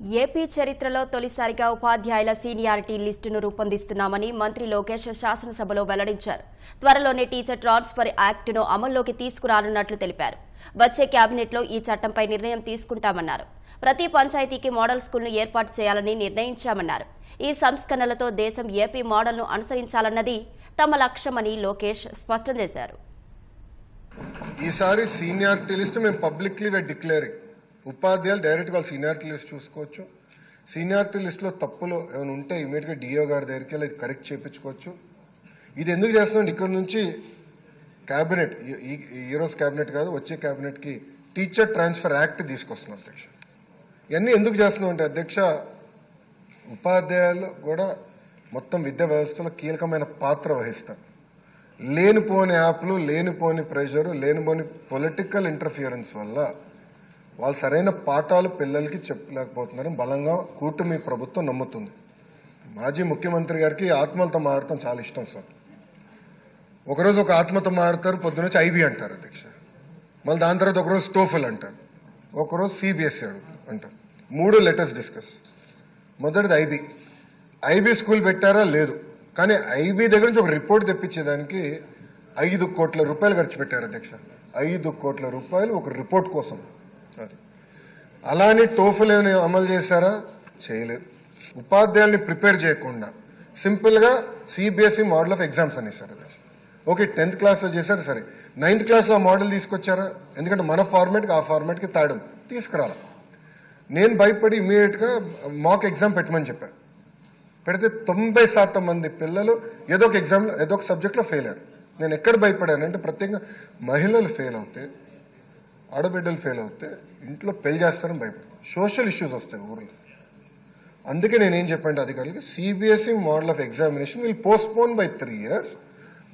AP చరిత్రలో తొలిసారిగా ఉపాధ్యాయుల సీనియారిటీ లిస్టును రూపొందిస్తున్నామని మంత్రి లోకేష్ శాసనసభలో వెల్లడించారు. త్వరలోనే టీచర్ ట్రాన్స్ఫర్ యాక్టును అమల్లోకి తీసుకురానున్నట్లు తెలిపారు. వచ్చే కేబినెట్లో ఈ చట్టంపై నిర్ణయం తీసుకుంటామన్నారు. ప్రతి పంచాయతీకి మోడల్ స్కూల్ను ఏర్పాటు చేయాలని నిర్ణయించామన్నారు. ఈ సంస్కరణలతో దేశం ఏపీ మోడల్ను అనుసరించాలన్నది తమ లక్ష్యమని లోకేష్ స్పష్టం చేశారు. ఈసారి సీనియారిటీ లిస్ట్ మేము పబ్లిక్లీ డిక్లేరింగ్ ఉపాధ్యాయులు డైరెక్ట్గా వాళ్ళు సీనియారిటీ లిస్ట్ చూసుకోవచ్చు. సీనియారిటీ లిస్ట్లో తప్పులు ఏమైనా ఉంటే ఇమీడియట్గా డిఓ గారి దగ్గరికి వెళ్ళి కరెక్ట్ చేయించుకోవచ్చు. ఇది ఎందుకు చేస్తున్నాం ఇక్కడ నుంచి క్యాబినెట్ ఈ- ఈ రోజు క్యాబినెట్ కాదు వచ్చే క్యాబినెట్కి టీచర్ ట్రాన్స్ఫర్ యాక్ట్ తీసుకొస్తున్నాం అధ్యక్ష. ఇవన్నీ ఎందుకు చేస్తున్నాం అంటే అధ్యక్ష ఉపాధ్యాయులు కూడా మొత్తం విద్యా వ్యవస్థలో కీలకమైన పాత్ర వహిస్తారు. లేనిపోని యాప్లు లేనిపోని ప్రెషరు లేనిపోని పొలిటికల్ ఇంటర్ఫియరెన్స్ వల్ల వాళ్ళు సరైన పాఠాలు పిల్లలకి చెప్పలేకపోతున్నారని బలంగా కూటమి ప్రభుత్వం నమ్ముతుంది. మాజీ ముఖ్యమంత్రి గారికి ఆత్మలతో మాడటం చాలా ఇష్టం సార్. ఒకరోజు ఒక ఆత్మతో మాడతారు పొద్దునొచ్చి ఐబీ అంటారు అధ్యక్ష. మళ్ళీ దాని తర్వాత ఒకరోజు స్టోఫల్ అంటారు. ఒకరోజు సిబిఎస్ఈ అంటారు. మూడు లెటర్స్ డిస్కస్. మొదటిది ఐబీ. ఐబీ స్కూల్ పెట్టారా? లేదు. కానీ ఐబీ దగ్గర నుంచి ఒక రిపోర్ట్ తెప్పించేదానికి ఐదు కోట్ల రూపాయలు ఖర్చు పెట్టారు అధ్యక్ష. ఐదు కోట్ల రూపాయలు ఒక రిపోర్ట్ కోసం. అది అలానే టోఫుల్ ఏమైనా అమలు చేశారా? చేయలేదు. ఉపాధ్యాయుల్ని ప్రిపేర్ చేయకుండా సింపుల్గా సిబిఎస్ఈ మోడల్ ఆఫ్ ఎగ్జామ్స్ అనేసారు అది. ఓకే టెన్త్ క్లాస్లో చేశారు సరే. నైన్త్ క్లాస్లో ఆ మోడల్ తీసుకొచ్చారా? ఎందుకంటే మన ఫార్మాట్కి ఆ ఫార్మాట్కి తాడు తీసుకురాల. నేను భయపడి ఇమీడియట్గా మాక్ ఎగ్జామ్ పెట్టమని చెప్పాను పెడితే తొంభై శాతం మంది పిల్లలు ఏదో ఒక ఎగ్జామ్లో ఏదో ఒక సబ్జెక్ట్లో ఫెయిల్ అయ్యారు. నేను ఎక్కడ భయపడానంటే ప్రత్యేకంగా మహిళలు ఫెయిల్ అవుతే ఆడబిడ్డలు ఫెయిల్ అవుతే ఇంట్లో పెళ్ళి చేస్తారని భయపడతాను సోషల్ ఇష్యూస్ వస్తాయి ఊర్లో. అందుకే నేనేం చెప్పండి అధికారులకి CBSE model of examination will postpone by three years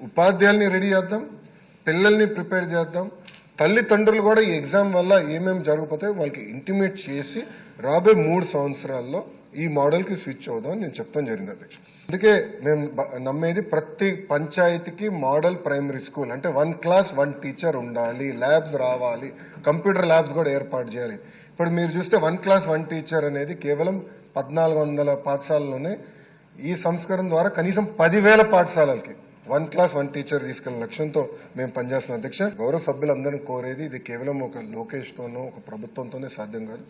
ఉపాధ్యాయుల్ని ready చేద్దాం పిల్లల్ని ప్రిపేర్ చేద్దాం. తల్లిదండ్రులు కూడా ఈ ఎగ్జామ్ వల్ల ఏమేమి జరగకపోతే వాళ్ళకి ఇంటిమేట్ చేసి రాబోయే మూడు సంవత్సరాల్లో ఈ మోడల్కి స్విచ్ అవుదాం అని నేను చెప్తాను జరిగింది అధ్యక్ష. అందుకే మేము నమ్మేది ప్రతి పంచాయతీకి మోడల్ ప్రైమరీ స్కూల్ అంటే వన్ క్లాస్ వన్ టీచర్ ఉండాలి ల్యాబ్స్ రావాలి కంప్యూటర్ ల్యాబ్స్ కూడా ఏర్పాటు చేయాలి. ఇప్పుడు మీరు చూస్తే వన్ క్లాస్ వన్ టీచర్ అనేది కేవలం పద్నాలుగు వందల పాఠశాలలోనే ఈ సంస్కరణ ద్వారా కనీసం పదివేల పాఠశాలలకి వన్ క్లాస్ వన్ టీచర్ తీసుకెళ్ళిన లక్ష్యంతో మేము పనిచేస్తున్న అధ్యక్ష. గౌరవ సభ్యులందరూ కోరేది ఇది కేవలం ఒక లోకేష్తోనో ఒక ప్రభుత్వంతోనే సాధ్యం కాదు.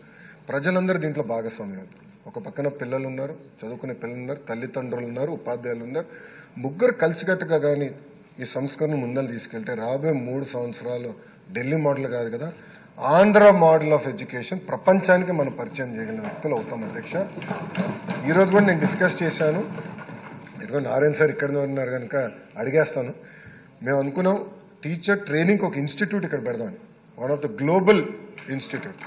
ప్రజలందరూ దీంట్లో భాగస్వామ్యం. ఒక పక్కన పిల్లలు ఉన్నారు చదువుకునే పిల్లలు ఉన్నారు తల్లిదండ్రులు ఉన్నారు ఉపాధ్యాయులు ఉన్నారు ముగ్గురు కలిసికట్టుగా కానీ ఈ సంస్కరణ ముందలు తీసుకెళ్తే రాబోయే మూడు సంవత్సరాలు ఢిల్లీ మోడల్ కాదు కదా. ఆంధ్ర మోడల్ ఆఫ్ ఎడ్యుకేషన్ ప్రపంచానికి మనం పరిచయం చేయగలిగిన వ్యక్తులు అవుతాం అధ్యక్ష. ఈరోజు కూడా నేను డిస్కస్ చేశాను. ఇదిగో నారాయణ సార్ ఇక్కడ ఉన్నారు కనుక అడిగేస్తాను. మేము అనుకున్నాం టీచర్ ట్రైనింగ్ ఒక ఇన్స్టిట్యూట్ ఇక్కడ పెడదాం one of the global institute.